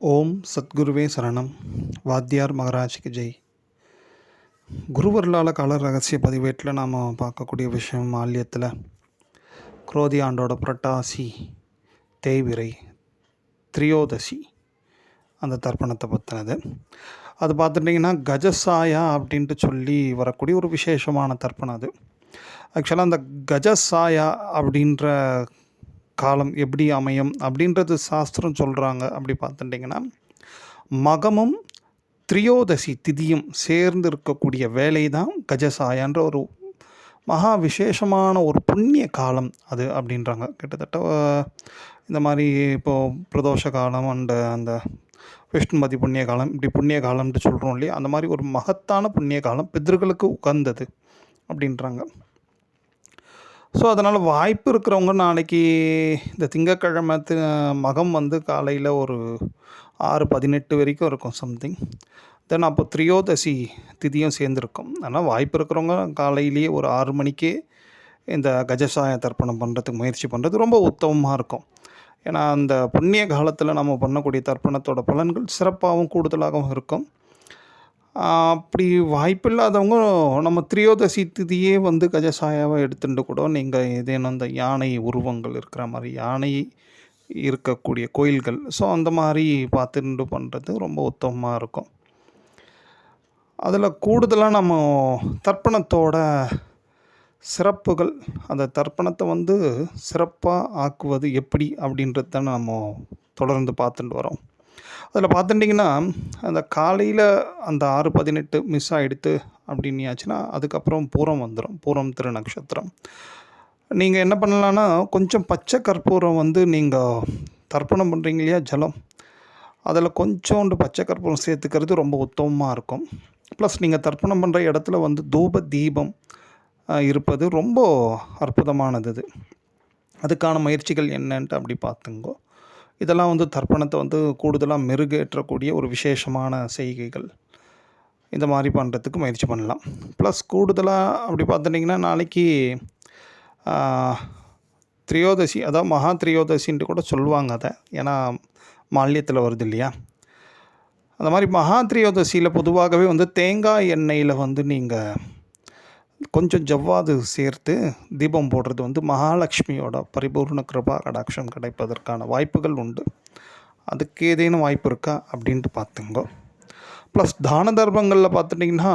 ஓம் சத்குருவே சரணம். வாத்தியார் மகராஜ்க்கு ஜெய். குருவர்லால கால ரகசிய பதிவேட்டில் நாம் பார்க்கக்கூடிய விஷயம் மால்யத்தில் குரோதி ஆண்டோட புரட்டாசி தேய்விரை திரியோதசி அந்த தர்ப்பணத்தை பற்றினது அது பார்த்துட்டிங்கன்னா கஜசாயா அப்படின்ட்டு சொல்லி வரக்கூடிய ஒரு விசேஷமான தர்ப்பணம் அது. ஆக்சுவலாக அந்த கஜசாயா அப்படின்ற காலம் எப்படி அமையும் அப்படின்றது சாஸ்திரம் சொல்கிறாங்க அப்படி பார்த்துட்டிங்கன்னா மகமும் திரியோதசி திதியும் சேர்ந்து இருக்கக்கூடிய வேலை தான் கஜசாயான்ற ஒரு மகா விசேஷமான ஒரு புண்ணிய காலம் அது அப்படின்றாங்க. கிட்டத்தட்ட இந்த மாதிரி இப்போது பிரதோஷ காலம் அண்டு அந்த விஷ்ணுமதி புண்ணிய காலம் இப்படி புண்ணிய காலம்னு சொல்கிறோம் இல்லையா? அந்த மாதிரி ஒரு மகத்தான புண்ணிய காலம் பிதர்களுக்கு உகந்தது அப்படின்றாங்க. ஸோ அதனால் வாய்ப்பு இருக்கிறவங்க நாளைக்கு இந்த திங்கக்கிழமை மகம் வந்து காலையில் ஒரு ஆறு பதினெட்டு வரைக்கும் இருக்கும் சம்திங் தென் அப்போ திரியோதசி திதியும் சேர்ந்துருக்கும். ஆனால் வாய்ப்பு இருக்கிறவங்க காலையிலேயே ஒரு ஆறு மணிக்கே இந்த கஜசாய தர்ப்பணம் பண்ணுறதுக்கு முயற்சி பண்ணுறது ரொம்ப உத்தமமாக இருக்கும். ஏன்னா அந்த புண்ணிய காலத்தில் நம்ம பண்ணக்கூடிய தர்ப்பணத்தோட பலன்கள் சிறப்பாகவும் கூடுதலாகவும் இருக்கும். அப்படி வாய்ப்பில்லாதவங்க நம்ம திரியோதசி திதியே வந்து கஜசாயாவை எடுத்துட்டு கூட நீங்கள் ஏதேனும் அந்த யானை உருவங்கள் இருக்கிற மாதிரி யானை இருக்கக்கூடிய கோயில்கள். ஸோ அந்த மாதிரி பார்த்துட்டு பண்ணுறது ரொம்ப உத்தமமாக இருக்கும். அதில் கூடுதலாக நம்ம தர்ப்பணத்தோட சிறப்புகள் அந்த தர்ப்பணத்தை வந்து சிறப்பாக ஆக்குவது எப்படி அப்படின்றது நம்ம தொடர்ந்து பார்த்துட்டு வரோம். அதில் பார்த்துட்டிங்கன்னா அந்த காலையில் அந்த ஆறு பதினெட்டு மிஸ் ஆகிடுத்து அப்படின்னியாச்சுன்னா அதுக்கப்புறம் பூரம் வந்துடும் பூரம் திரு நட்சத்திரம் நீங்கள் என்ன பண்ணலான்னா கொஞ்சம் பச்சை கற்பூரம் வந்து நீங்கள் தர்ப்பணம் பண்ணுறீங்க இல்லையா ஜலம். அதில் கொஞ்சோண்டு பச்சை கற்பூரம் சேர்த்துக்கிறது ரொம்ப உத்தமமாக இருக்கும். ப்ளஸ் நீங்கள் தர்ப்பணம் பண்ணுற இடத்துல வந்து தூப தீபம் இருப்பது ரொம்ப அற்புதமானது அது அதுக்கான முயற்சிகள் என்னன்ட்டு அப்படி பார்த்துங்கோ. இதெல்லாம் வந்து தர்ப்பணத்தை வந்து கூடுதலாக மெருகேற்றக்கூடிய ஒரு விசேஷமான செய்கைகள். இந்த மாதிரி பண்ணுறதுக்கு முயற்சி பண்ணலாம். ப்ளஸ் கூடுதலாக அப்படி பார்த்துட்டிங்கன்னா நாளைக்கு த்ரியோதசி திரியோதசி அதாவது மகா திரியோதசின்ட்டு கூட சொல்லுவாங்க அதை. ஏன்னா மால்யத்தில் வருது இல்லையா? அந்த மாதிரி மகா திரியோதசியில் பொதுவாகவே வந்து தேங்காய் எண்ணெயில் வந்து நீங்கள் கொஞ்சம் ஜவ்வாது சேர்த்து தீபம் போடுறது வந்து மகாலட்சுமியோட பரிபூர்ண கிருபா கடாட்சம் கிடைப்பதற்கான வாய்ப்புகள் உண்டு. அதுக்கு ஏதேனும் வாய்ப்பு இருக்கா அப்படின்ட்டு பார்த்துங்க. ப்ளஸ் தான தர்மங்களில் பார்த்துட்டிங்கன்னா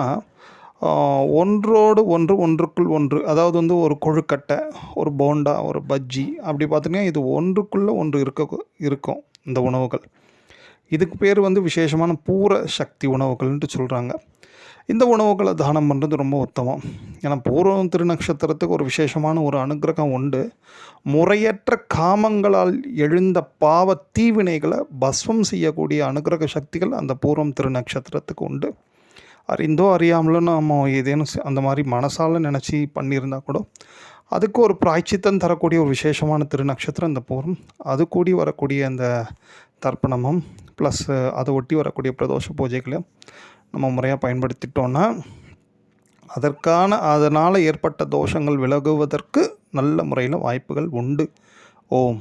ஒன்றோடு ஒன்று ஒன்றுக்குள் ஒன்று அதாவது வந்து ஒரு கொழுக்கட்டை ஒரு போண்டா ஒரு பஜ்ஜி அப்படி பார்த்திங்கன்னா இது ஒன்றுக்குள்ளே ஒன்று இருக்க இருக்கும் இந்த உணவுகள். இதுக்கு பேர் வந்து விசேஷமான பூர சக்தி உணவுகள்ன்ட்டு சொல்கிறாங்க இந்த உணவுகளை தானம் பண்ணுறது ரொம்ப உத்தமம். ஏன்னா பூர்வம் திருநக்ஷத்திரத்துக்கு ஒரு விசேஷமான ஒரு அனுக்கிரகம் உண்டு. முறையற்ற காமங்களால் எழுந்த பாவ தீவினைகளை பஸ்வம் செய்யக்கூடிய அனுகிரக சக்திகள் அந்த பூர்வம் திருநக்ஷத்திரத்துக்கு உண்டு. அறிந்தோ அறியாமலோ நம்ம ஏதேனும் அந்த மாதிரி மனசால் நினச்சி பண்ணியிருந்தா கூட அதுக்கு ஒரு பிராய்ச்சித்தம் தரக்கூடிய ஒரு விசேஷமான திருநக்ஷத்திரம் இந்த பூர்வம் அது கூடி வரக்கூடிய அந்த தர்ப்பணமும் ப்ளஸ் அதை ஒட்டி வரக்கூடிய பிரதோஷ பூஜைகளை நம்ம முறையாக பயன்படுத்திட்டோன்னா அதற்கான அதனால் ஏற்பட்ட தோஷங்கள் விலகுவதற்கு நல்ல முறையில் வாய்ப்புகள் உண்டு. ஓம்.